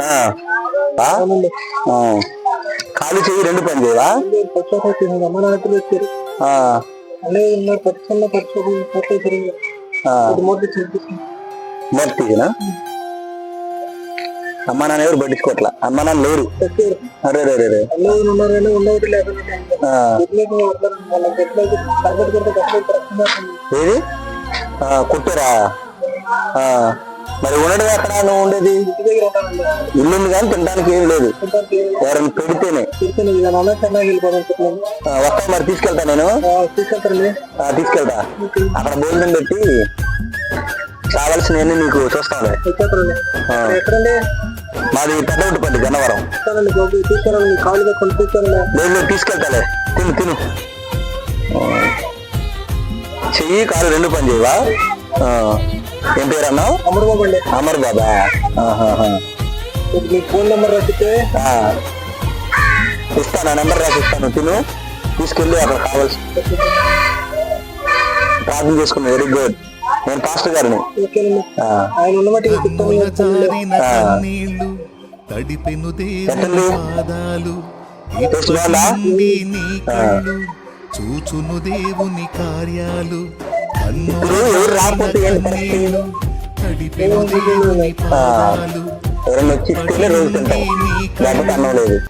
ఖాళీ ఆ? చెయ్యి రెండు పని చేయవా? అమ్మ నాన్నలు నాన్న ఎవరు పట్టించుకోవట్లా అమ్మ నాన్న లేరు. అరే రే రే ఏది? కుట్టరా? మరి ఉండడం ఎక్కడ? నువ్వు ఉండేది? ఇల్లు ఉంది కానీ తినడానికి ఏం లేదు. ఎవరైనా పెడితేనే. తీసుకుని వస్తా మరి తీసుకెళ్తా నేను. తీసుకెళ్తాను తీసుకెళ్తా. అక్కడ భోజనం పెట్టి కావాల్సినవన్నీ నీకు చూస్తాను. వచ్చేస్తారండి ఆ. ఎక్కడండి మాది పెద్దపల్లి గన్నవరం. ఇస్తానండి కాళ్ళు తీసుకెళ్తాలే. తిను తిను. చెయ్యి కాలు రెండు పని చేయవా? ఏం పేరు అన్నావు అమరు బాబు అండి అమర్ బాబా. మీ ఫోన్ నెంబర్. ఇస్తాను ఆ. నెంబర్ రాసిస్తాను. తిను. తీసుకెళ్ళి అక్కడ కావాల్సి ప్రార్థన చేసుకున్నాను వెరీ గుడ్. నేను పాస్టర్ గారిని. ఆయన ఉన్న తడిపెను పాదాలు. కళ్ళు చూచును దేవుని కార్యాలు. ఎవరైనా వచ్చి రోజు తింటాం. లేకపోతే అన్నం లేదు.